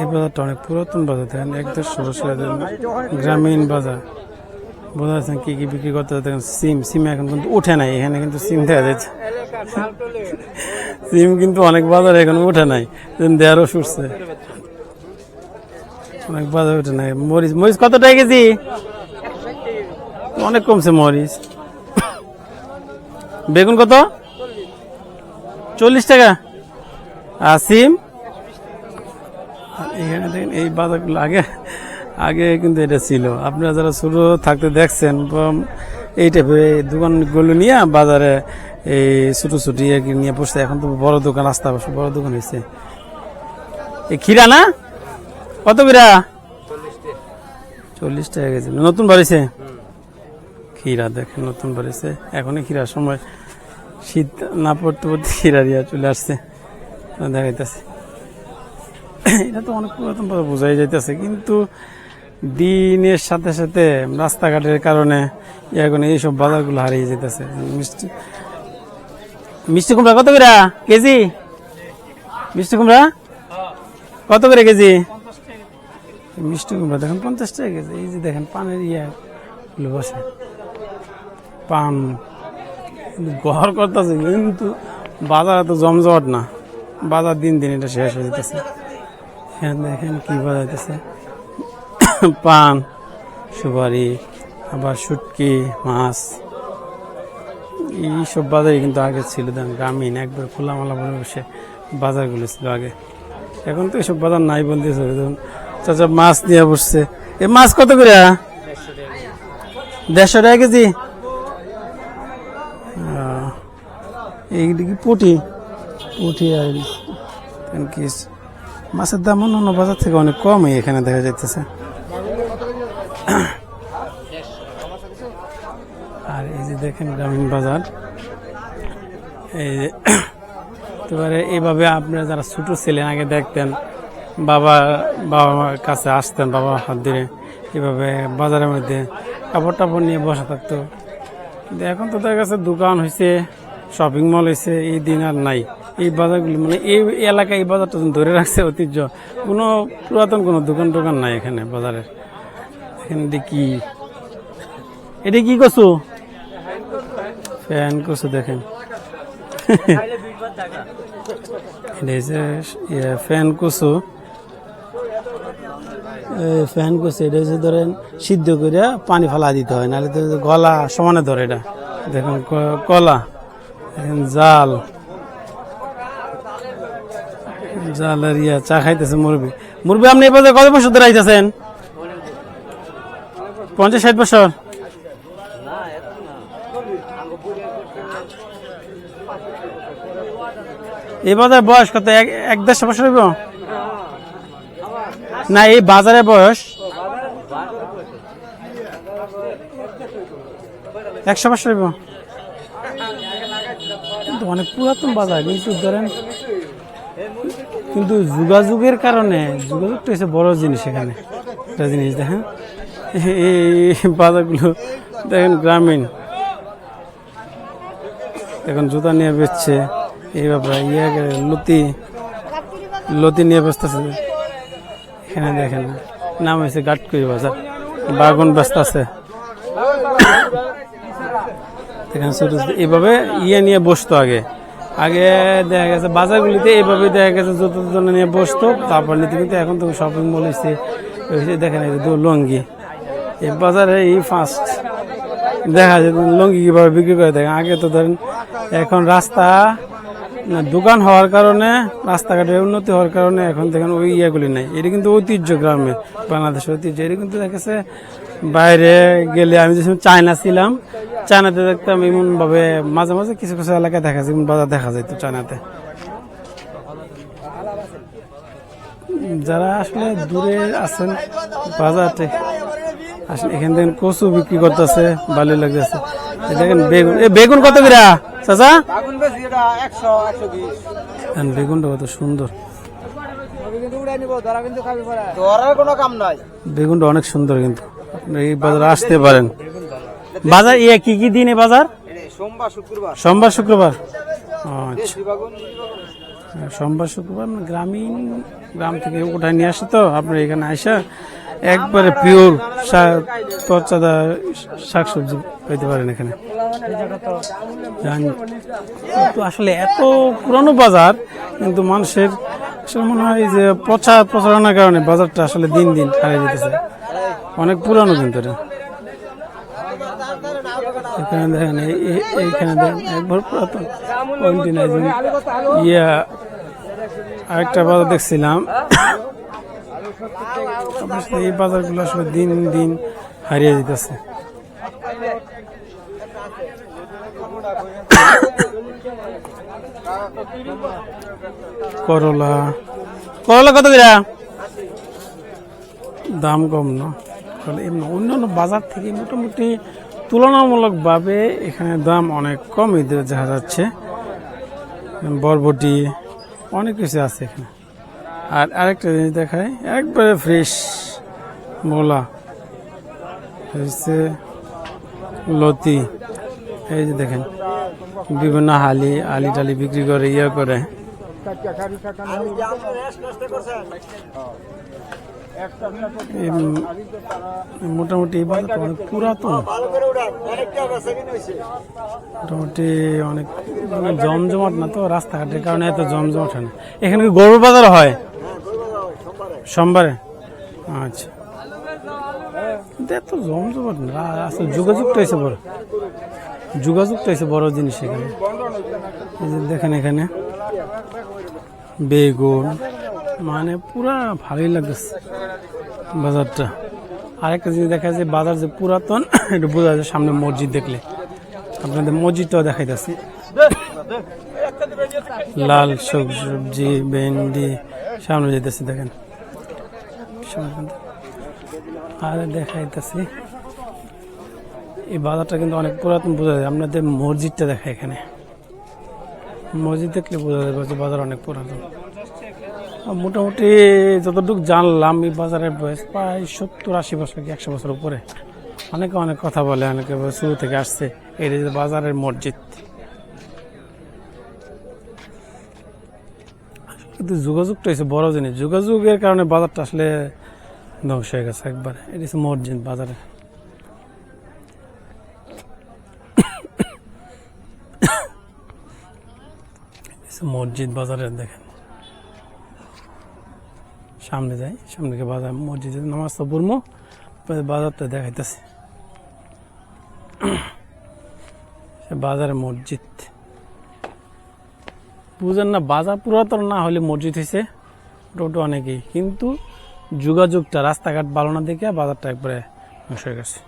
এই বাজারটা অনেক পুরাতন বাজার, দেখেন এক দেড়শো গ্রামীণ বাজার। বোঝা যাচ্ছে কি কি বিক্রি করতে দেখেন সিম সিম এখন কিন্তু উঠে নাই, এখানে কিন্তু সিম দেওয়া যাচ্ছে। সিম কিন্তু অনেক বাজারে এখন উঠে নাই দেয়ারও সুরছে অনেক বাজার উঠে নাই। মরিচ মরিচ কত টাকা কেজি? অনেক কমছে মরিচ। বেগুন কত? চল্লিশ টাকা। আর সিম এখানে দেখেন এই বাজারগুলো আগে আগে কিন্তু এটা ছিল। আপনারা যারা ছোট থাকতে দেখছেন এই টাইপের এই দোকানগুলো নিয়ে বাজারে এই ছোট ছোট ইয়ে নিয়ে বসছে এখন তো বড় দোকান আসতে হবে বড় দোকান হয়েছে এই খিরা না? কত বিরা চল্লিশ টাকা কেজি। নতুন বাড়িছে? খিরা দেখেন নতুন বাড়িছে। এখনই খিরার সময়। শীত না পড়তে পড়তে খিরা দিয়া চলে আসছে। দেখাইতেছে। এটা তো অনেক পুরাতন ভাবে বোঝাই যাইতেছে, কিন্তু দিনের সাথে সাথে রাস্তাঘাটের কারণে এখন এইসব বাজারগুলো হারিয়ে যেতেছে মিষ্টি মিষ্টি কুমড়া কত করে কেজি? মিষ্টি কুমড়া? কত করে কেজি? মিষ্টি কুমড়া দেখেন পঞ্চাশ টাকা কেজি। এই যে দেখেন পানের ইয়ে বসে। পান। ঘর করতেছে, কিন্তু বাজার এত জমজট না। বাজার দিন দিন এটা শেষ হয়ে যেতেছে এখানে দেখেন কি বাজাইতেছে পান, সুপারি, আবার শুটকি, মাছ, এইসব বাজারই কিন্তু আগে ছিল দেন গ্রামীণ, একবার খোলামালা বসে বাজারগুলো ছিল আগে। এখন তো এসব বাজার নাই বলতেছে দেখুন, চাচা মাছ নিয়ে বসছে। এ মাছ কত করে? দেড়শো টাকা কেজি। এইগুলি কি পুটি পুটি আর এখানে কি মাছের দাম অন্য বাজার থেকে অনেক কমই এখানে দেখা যাইতেছে। আর এই যে দেখেন গ্রামীণ বাজার, এই যে এবারে এইভাবে আপনারা যারা ছোট ছিলেন, আগে দেখতেন, বাবা বাবা মার কাছে আসতেন, বাবা হাত ধরে এভাবে বাজারের মধ্যে কাপড় টাপড় নিয়ে বসে থাকতো। এখন তো দেখা গেছে দোকান হয়েছে শপিং মল হয়েছে এই দিন আর নাই। এই বাজারগুলি মানে এই এলাকায় এই বাজারটা ধরে রাখছে ঐতিহ্য, কোনো পুরাতন কোনো দোকান টোকান নাই এখানে বাজারের। এখানে দেখি এটা কি করছ? ফ্যান করছ দেখেন। ফ্যান কচু ফ্যান কচু এটা হচ্ছে ধরেন সিদ্ধ করে পানি ফালা দিতে হয়, নাহলে তো গলা সমানে ধরে এটা। দেখুন কলা। জাল জাল আর ইয়া, চা খাইতেছে মুরবি মুরবি আপনি এই কত বছর ধরে আইতেছেন? পঞ্চাশ ষাট বছর? এই বাজার বয়স কত? এক দেড়শো বছর হইব? না, এই বাজারে বয়স? একশো বছর হইব? অনেক পুরাতন বাজার কিন্তু ধরেন কিন্তু যোগাযোগের কারণে যোগাযোগটা হচ্ছে বড় জিনিস এখানে। একটা জিনিস দেখেন, এই বাজারগুলো দেখেন গ্রামীণ। এখন জুতা নিয়ে বেচছে, এই ব্যাপারে ইয়ে লতি লতি নিয়ে বেচতেছে। এখানে দেখেন, নাম হয়েছে গাটকুই বাজার, বাগুন ব্যস্ত এখানে ছোট এইভাবে ইয়ে নিয়ে বসতো আগে। আগে দেখা গেছে বাজারগুলিতে এভাবে দেখা গেছে জুতো টুতো নিয়ে বসতো, তারপর নিতে কিন্তু এখন তো শপিং মল হয়েছে দেখেন লঙ্গি। এই বাজারে এই ফার্স্ট দেখা যায় লঙ্গি কীভাবে বিক্রি করে দেখেন। আগে তো ধরেন এখন রাস্তা দোকান হওয়ার কারণে, রাস্তাঘাটের উন্নতি হওয়ার কারণে এখন দেখেন ওই ইয়েগুলি নাই। এটা কিন্তু ঐতিহ্য গ্রামে, বাংলাদেশের ঐতিহ্য। এটা কিন্তু দেখেছে বাইরে গেলে আমি যে সময় চায়না ছিলাম চায়নাতে দেখতাম এমন ভাবে মাঝে মাঝে কিছু কিছু এলাকায় দেখা যায় বাজার দেখা যায় তো চায়নাতে। যারা আসলে দূরে আছেন বাজারে আসলে এখান থেকে কচু বিক্রি করতেছে ভালো লাগতেছে। দেখেন বেগুন এ বেগুন কত বিরা চাচা? বেগুনটা কত সুন্দর। বেগুনটা অনেক সুন্দর কিন্তু। আপনি এই বাজারে আসতে পারেন। বাজার ইয়ে কি কি দিন বাজার? সোমবার শুক্রবার। সোমবার শুক্রবার? আচ্ছা। সোমবার শুক্রবার মানে গ্রামীণ গ্রাম থেকে উঠায় নিয়ে আসে তো আপনার এখানে আসা একবারে পিওর তরচাদা শাকসবজি পেতে পারেন এখানে। জানি। কিন্তু আসলে এত পুরানো বাজার কিন্তু মানুষের আসলে মনে হয় যে প্রচার প্রচারণার কারণে বাজারটা আসলে দিন দিন হারিয়ে যেতেছে। অনেক পুরানো কিন্তু এটা। এখানে দেখেন দেখেন একবার পুরাতন ইয়া, আরেকটা বাজার দেখছিলাম। এই বাজারগুলো আসলে দিন দিন হারিয়ে যেতেছে। করলা। করলা কত দিরা দাম কম না। অন্যান্য বাজার থেকে মোটামুটি তুলনামূলকভাবে এখানে দাম অনেক কম এদের দেখা যাচ্ছে। বরবটি, অনেক কিছু আছে এখানে। আর আরেকটা জিনিস দেখায় একবারে ফ্রেশ মোলা। হচ্ছে লতি। এই যে দেখেন, বিভিন্ন হালি আলি টালি বিক্রি করে ইয়ে করে। মোটামুটি এই বাজারটা অনেক পুরাতন। মোটামুটি অনেক মানে জমজমাট না তো রাস্তাঘাটের কারণে এত জমজমাট হয় না। এখানে কি গরুর বাজার হয়? সোমবারে? আচ্ছা। এত জমজমাট না। আসলে যোগাযোগটা হয়েছে বড়। যোগাযোগটা হয়েছে বড় জিনিস এখানে। দেখেন এখানে। বেগুন মানে পুরা ভালোই লাগতেছে। বাজারটা। আরেকটা জিনিস দেখা যায় বাজার যে পুরাতন, এটা বোঝা যায় সামনে মসজিদ দেখলে। আপনাদের মসজিদটাও দেখাইতেছি। লাল সব- সবজি, ভেন্ডি, সামনে যেতেছে দেখেন। আর দেখাইতেছি, এই বাজারটা কিন্তু অনেক পুরাতন, বোঝা যায়। আপনাদের মসজিদটা দেখা এখানে। মসজিদ দেখলে বোঝা যায় বাজার অনেক পুরাতন। মোটামুটি যতটুকু জানলাম, এই বাজারের বয়স প্রায় সত্তর আশি বছর কি একশো বছর উপরে। অনেকে অনেক কথা বলে, অনেকে শুরু থেকে আসছে। এই যে বাজারের মসজিদ। কিন্তু যোগাযোগটা হচ্ছে বড় জিনিস। যোগাযোগের কারণে বাজারটা আসলে ধ্বংস হয়ে গেছে একবার। এটা হচ্ছে মসজিদ বাজারে। মসজিদ বাজারে দেখেন। সামনে যাই, সামনে গিয়ে বাজার, মসজিদে নামাজ তো পড়ব বাজারটা দেখাইতেছি। বাজারে মসজিদ। বুঝেন না, বাজার পুরাতন না হলে মসজিদ হয়েছে ওটা অনেকেই। কিন্তু যোগাযোগটা, রাস্তাঘাট ভালো না দেখে বাজারটা একবারে ধ্বংস হয়ে গেছে।